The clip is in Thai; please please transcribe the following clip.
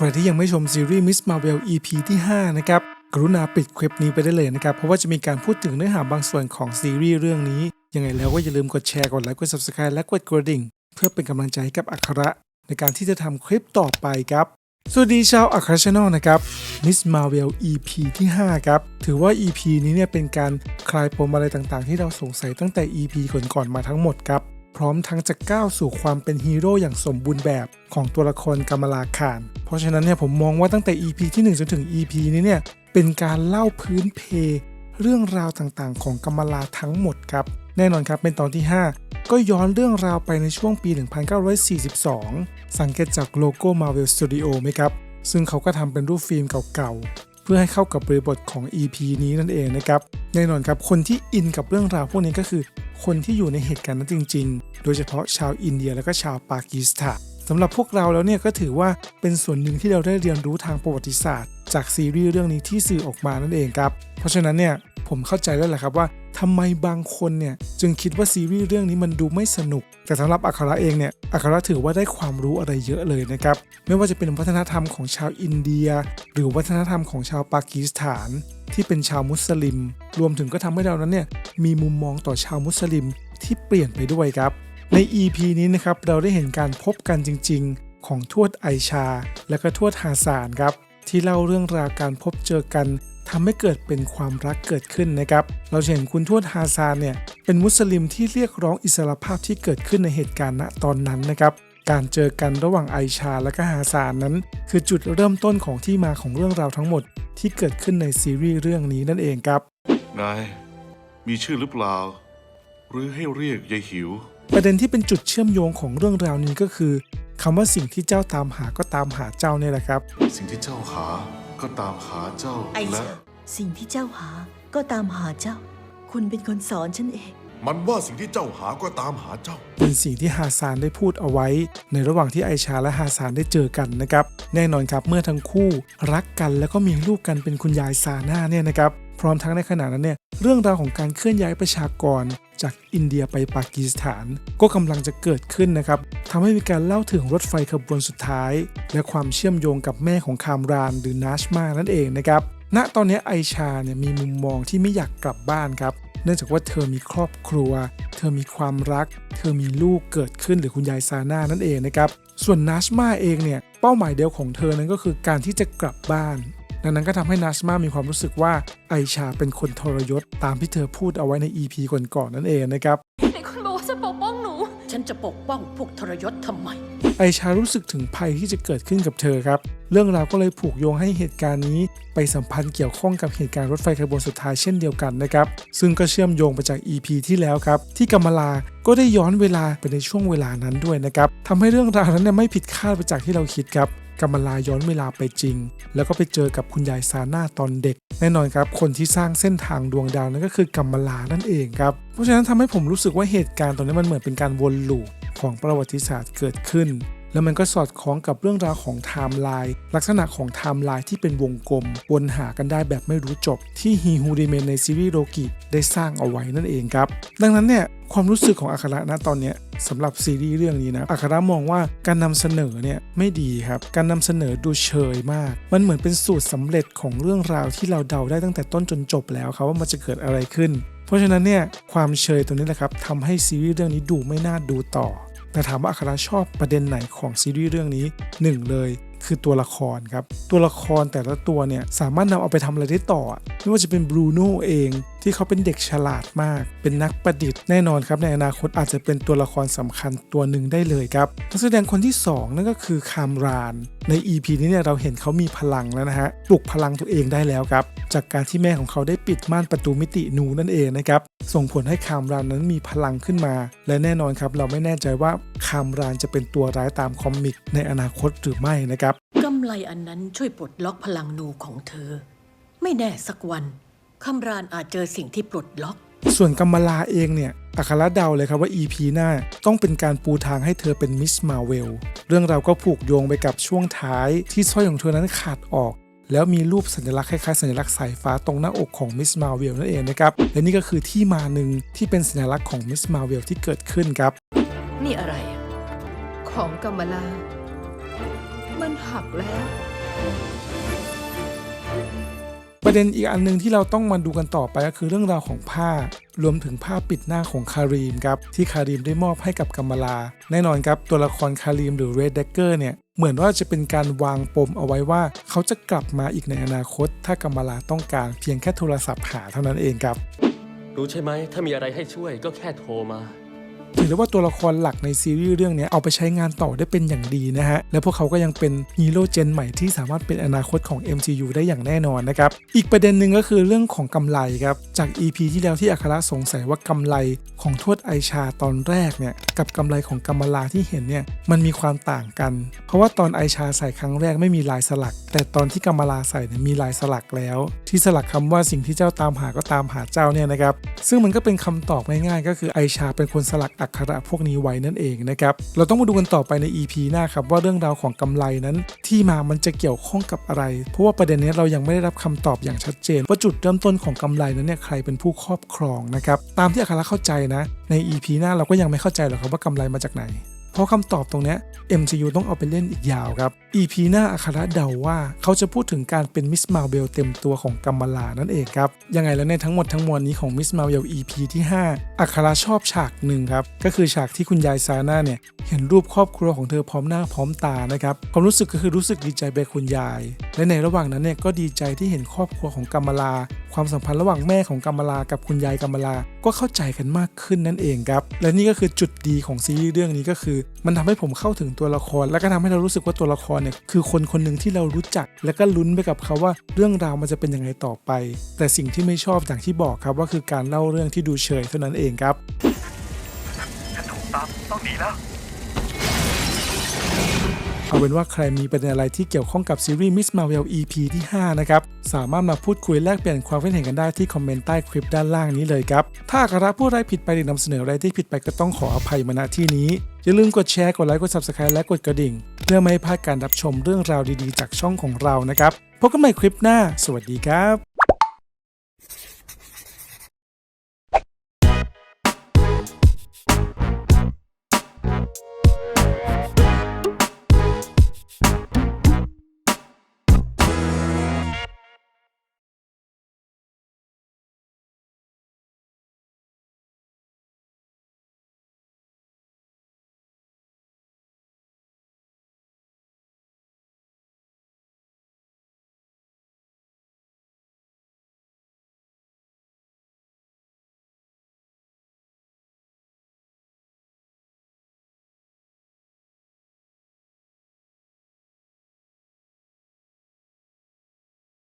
ใครที่ยังไม่ชมซีรีส์ Miss Marvel EP ที่ 5 นะครับ กรุณาปิดคลิปนี้ไปได้เลยนะครับ เพราะว่าจะมีการพูดถึงเนื้อหาบางส่วนของซีรีส์เรื่องนี้ ยังไงแล้วก็อย่าลืมกดแชร์กดไลค์กด Subscribe และกดกระดิ่ง เพื่อเป็นกำลังใจให้กับอัคระ ในการที่จะทำคลิปต่อไปครับสวัสดีชาวอัครช n น l นะครับ Miss Marvel EP ที่ 5 ครับ ถือว่า EP นี้เนี่ยเป็นการคลายปมอะไรต่างๆ ที่เราสงสัยตั้งแต่ EP ก่อนๆมาทั้งหมดครับ พร้อมทั้งจะก้าวสู่ความเป็นฮีโร่อย่างสมบูรณ์แบบของตัวละครกำมลาขานเพราะฉะนั้นเนี่ยผมมองว่าตั้งแต่ EP ที่ 1 จนถึง EP นี้เนี่ยเป็นการเล่าพื้นเพ เรื่องราวต่างๆ ของกำมลาทั้งหมดครับ แน่นอนครับเป็นตอนที่ 5 ก็ย้อนเรื่องราวไปในช่วงปี 1942 สังเกตจากโลโก้ Marvel Studio ไหมครับ ซึ่งเขาก็ทำเป็นรูปฟิล์มเก่าๆ พื่อให้เข้ากับบริบทของ EP นี้นั่นเองนะครับแน่นอนครับคนที่อินกับเรื่องราวพวกนี้ก็คือ คนที่อยู่ในเหตุการณ์นั้นจริง ๆ โดยเฉพาะชาวอินเดียและก็ชาวปากีสถานสำหรับพวกเราแล้วเนี่ยก็ถือว่าเป็นส่วนหนึ่งที่เราได้เรียนรู้ทางประวัติศาสตร์ จากซีรีส์เรื่องนี้ที่สื่อออกมานั่นเองครับ เพราะฉะนั้นเนี่ย ผมเข้าใจแล้วแหละครับว่าทำไมบางคนเนี่ยจึงคิดว่าซีรีส์เรื่องนี้มันดูไม่สนุก แต่สำหรับอัคราเองเนี่ยอัคราถือว่าได้ความรู้อะไรเยอะเลยนะครับ ไม่ว่าจะเป็นวัฒนธรรมของชาวอินเดีย หรือวัฒนธรรมของชาวปากีสถาน ที่เป็นชาวมุสลิม รวมถึงก็ทำให้เรานั้นเนี่ยมีมุมมองต่อชาวมุสลิมที่เปลี่ยนไปด้วยครับ ใน EP นี้นะครับเราได้เห็นการพบกันจริง ๆ ของทวดไอชา และก็ทวดฮาซานครับที่เล่าเรื่องราวการพบเจอกัน ทำให้เกิดเป็นความรักเกิดขึ้นนะครับ เราจะเห็นคุณทวดฮาซานเนี่ยเป็นมุสลิมที่เรียกร้องอิสรภาพที่เกิดขึ้นในเหตุการณ์ณตอนนั้นนะครับ การเจอกันระหว่างไอชาและก็ฮาซานนั้น คือจุดเริ่มต้นของที่มาของเรื่องราวทั้งหมดที่เกิดขึ้นในซีรีส์เรื่องนี้นั่นเองครับ นาย มีชื่อหรือเปล่า หรือให้เรียกยายหิว ประเด็นที่เป็นจุดเชื่อมโยงของเรื่องราวนี้ก็คือคำว่าสิ่งที่เจ้าตามหาก็ตามหาเจ้าเนี่ยแหละครับ สิ่งที่เจ้าหา ก็ตามหาเจ้าไอและชาสิ่งที่เจ้าหาก็ตามหาเจ้า คุณเป็นคนสอนฉันเอง มันว่าสิ่งที่เจ้าหาก็ตามหาเจ้า เป็นสิ่งที่ฮาซานได้พูดเอาไว้ ในระหว่างที่ไอชาและฮาซานได้เจอกันนะครับ แน่นอนครับเมื่อทั้งคู่รักกันแล้วก็มีลูกกันเป็นคุณยายซาน่าเนี่ยนะครับ พร้อมทั้งในขณะนั้นเนี่ยเรื่องราวของการเคลื่อนย้ายประชากร จากอินเดียไปปากีสถาน ก็กำลังจะเกิดขึ้นนะครับทำให้มีการเล่าถึงรถไฟขบวนสุดท้าย และความเชื่อมโยงกับแม่ของคามรานหรือนาชมานั่นเองนะครับณตอนนี้ไอชาเนี่ยมีมุมมองที่ไม่อยากกลับบ้านครับเนื่องจากว่าเธอมีครอบครัว เธอมีความรัก เธอมีลูกเกิดขึ้นหรือคุณยายซาน่านั่นเองนะครับ ส่วนนัชมาเองเนี่ย เป้าหมายเดียวของเธอนั้นก็คือการที่จะกลับบ้าน ดังนั้นก็ทำให้นัชมามีความรู้สึกว่าไอชาเป็นคนทรยศตามที่เธอพูดเอาไว้ใน EP ก่อนๆนั่นเองนะครับไหนคุณบอกว่าจะปกป้องหนู ฉันจะปกป้องพวกทรยศทำไม ไอชารู้สึกถึงภัยที่จะเกิดขึ้นกับเธอครับ เรื่องราวก็เลยผูกโยงให้เหตุการณ์นี้ ไปสัมพันธ์เกี่ยวข้องกับเหตุการณ์รถไฟขบวนสุดท้ายเช่นเดียวกันนะครับ ซึ่งก็เชื่อมโยงไปจาก EP ที่แล้วครับ ที่กัมลาก็ได้ย้อนเวลาไปในช่วงเวลานั้นด้วยนะครับทำให้เรื่องราวนั้นเนี่ยไม่ผิดคาดไปจากที่เราคิดครับ กัมาลาย้อนเวลาไปจริง แล้วก็ไปเจอกับคุณยายซาน่าตอนเด็ก แน่นอนครับ คนที่สร้างเส้นทางดวงดาวนั่นก็คือกัมาลานั่นเองครับ เพราะฉะนั้นทำให้ผมรู้สึกว่าเหตุการณ์ตอนนี้มันเหมือนเป็นการวนลูปของประวัติศาสตร์เกิดขึ้น แล้วมันก็สอดคล้องกับเรื่องราวของไทม์ไลน์ลักษณะของไทม์ไลน์ที่เป็นวงกลม วนหากันได้แบบไม่รู้จบ ที่ฮีฮูริเมนในซีรีส์โรกิได้สร้างเอาไว้นั่นเองครับ ดังนั้นเนี่ยความรู้สึกของอาคาระนะตอนเนี้ยสำหรับซีรีส์เรื่องนี้นะอาคาระมองว่าการนำเสนอเนี่ยไม่ดีครับการนำเสนอดูเฉยมาก มันเหมือนเป็นสูตรสำเร็จของเรื่องราวที่เราเดาได้ตั้งแต่ต้นจนจบแล้วครับว่ามันจะเกิดอะไรขึ้น เพราะฉะนั้นเนี่ยความเชยตรงนี้แหละครับทำให้ซีรีส์เรื่องนี้ดูไม่น่าดูต่อ แต่ถามว่าอัคราชอบประเด็นไหนของซีรีส์เรื่องนี้หนึ่งเลย คือตัวละครครับ ตัวละครแต่ละตัวเนี่ยสามารถนำเอาไปทำอะไรได้ต่อ ไม่ว่าจะเป็นบรูโน่เองที่เขาเป็นเด็กฉลาดมาก เป็นนักประดิษฐ์แน่นอนครับในอนาคตอาจจะเป็นตัวละครสำคัญตัวหนึ่งได้เลยครับนักแสดงคนที่สองนั่นก็คือคามราน ใน EP นี้เนี่ยเราเห็นเขามีพลังแล้วนะฮะปลุกพลังตัวเองได้แล้วครับ จากการที่แม่ของเขาได้ปิดม่านประตูมิตินูนั่นเองนะครับส่งผลให้คามรานนั้นมีพลังขึ้นมา และแน่นอนครับเราไม่แน่ใจว่าคามรานจะเป็นตัวร้ายตามคอมิกในอนาคตหรือไม่นะครับำไรอันนั้นช่วยปลดล็อกพลังนูของเธอ ไม่แน่สักวันคำรานอาจเจอสิ่งที่ปลดล็อก ส่วนกัมมาลาเองเนี่ยอัครเดาเลยครับว่า EP หน้าต้องเป็นการปูทางให้เธอเป็นมิสมาเวลเรื่องราวก็ผูกโยงไปกับช่วงท้ายที่สร้อยของเธอนั้นขาดออก แล้วมีรูปสัญลักษณ์คล้ายๆสัญลักษณ์สายฟ้าตรงหน้าอกของมิสมาเวลนั่นเองนะครับ และนี่ก็คือที่มาหนึ่งที่เป็นสัญลักษณ์ของมิสมาเวลที่เกิดขึ้นครับ นี่อะไรอะของกำมะลา มันหักแล้ว ประเด็นอีกอันหนึงที่เราต้องมาดูกันต่อไปก็คือเรื่องราวของผ้ารวมถึงผ้าปิดหน้าของคารีมครับที่คารีมได้มอบให้กับกัมมาลา แน่นอนครับตัวละครคารีมหรือเรดเดกเกอร์เนี่ยเหมือนว่าจะเป็นการวางปมเอาไว้ว่า เขาจะกลับมาอีกในอนาคต ถ้ากัมมาลาต้องการเพียงแค่โทรศัพท์หาเท่านั้นเองครับ รู้ใช่ไหมถ้ามีอะไรให้ช่วยก็แค่โทรมา ถือได้ว่าตัวละครหลักในซีรีส์เรื่องนี้เอาไปใช้งานต่อได้เป็นอย่างดีนะฮะ และพวกเขาก็ยังเป็นฮีโร่เจนใหม่ที่สามารถเป็นอนาคตของ MCU ได้อย่างแน่นอนนะครับ อีกประเด็นหนึ่งก็คือเรื่องของกำไรครับ จาก EP ที่แล้วที่อัคระสงสัยว่ากำไรของทวดไอชาตอนแรกเนี่ยกับกำไรของกัมมลาที่เห็นเนี่ยมันมีความต่างกัน เพราะว่าตอนไอชาใส่ครั้งแรกไม่มีลายสลัก แต่ตอนที่กัมมลาใส่เนี่ยมีลายสลักแล้ว ที่สลักคำว่าสิ่งที่เจ้าตามหาก็ตามหาเจ้าเนี่ยนะครับซึ่งมันก็เป็นคำตอบง่ายๆก็คือไอชาเป็นคนสลักอักขระพวกนี้ไว้นั่นเองนะครับ เราต้องมาดูกันต่อไปใน EP หน้าครับว่าเรื่องราวของกำไรนั้น ที่มามันจะเกี่ยวข้องกับอะไร เพราะว่าประเด็นนี้เรายังไม่ได้รับคำตอบอย่างชัดเจน ว่าจุดเริ่มต้นของกำไรนั้นเนี่ยใครเป็นผู้ครอบครองนะครับ ตามที่อัคระเข้าใจนะ ใน EP หน้าเราก็ยังไม่เข้าใจหรอกครับว่ากำไรมาจากไหน ราะคำตอบตรงนี้ MCU ต้องเอาไปเล่นอีกยาวครับ EP หน้าอัคระเดาว่าเขาจะพูดถึงการเป็นมิสมาเวลเต็มตัวของกัมมาลานั่นเองครับ ยังไงแล้วในทั้งหมดทั้งมวลนี้ของมิสมาเวล EP ที่ 5อัคระชอบฉากหนึ่งครับ ก็คือฉากที่คุณยายซาน่าเนี่ยเห็นรูปครอบครัวของเธอพร้อมหน้าพร้อมตานะครับความรู้สึกก็คือรู้สึกดีใจไปคุณยาย และในระหว่างนั้นเนี่ยก็ดีใจที่เห็นครอบครัวของกัมมาลา ความสัมพันธ์ระหว่างแม่ของกัมมาลากับคุณยายกัมมาลาก็เข้าใจกันมากขึ้นนั่นเองครับ และนี่ก็คือจุดดีของซีรีส์เรื่องนี้ก็คือ มันทำให้ผมเข้าถึงตัวละคร และก็ทำให้เรารู้สึกว่าตัวละครเนี่ยคือคนคนหนึ่งที่เรารู้จัก และก็ลุ้นไปกับเขาว่าเรื่องราวมันจะเป็นยังไงต่อไป แต่สิ่งที่ไม่ชอบอย่างที่บอกครับว่าคือการเล่าเรื่องที่ดูเฉยเท่านั้นเองครับ เอาเป็นว่าใครมีประเด็นอะไรที่เกี่ยวข้องกับซีรีส์ Miss Marvel EP ที่ 5 นะครับ สามารถมาพูดคุยแลกเปลี่ยนความคิดเห็นกันได้ที่คอมเมนต์ใต้คลิปด้านล่างนี้เลยครับ ถ้าอักระผู้ใดผิดไปหรือนำเสนออะไรที่ผิดไปก็ต้องขออภัยมาณที่นี้ อย่าลืมกดแชร์ กดไลค์ กด Subscribe และกดกระดิ่ง เพื่อไม่ให้พลาดการรับชมเรื่องราวดีๆ จากช่องของเรานะครับ พบกันใหม่คลิปหน้า สวัสดีครับ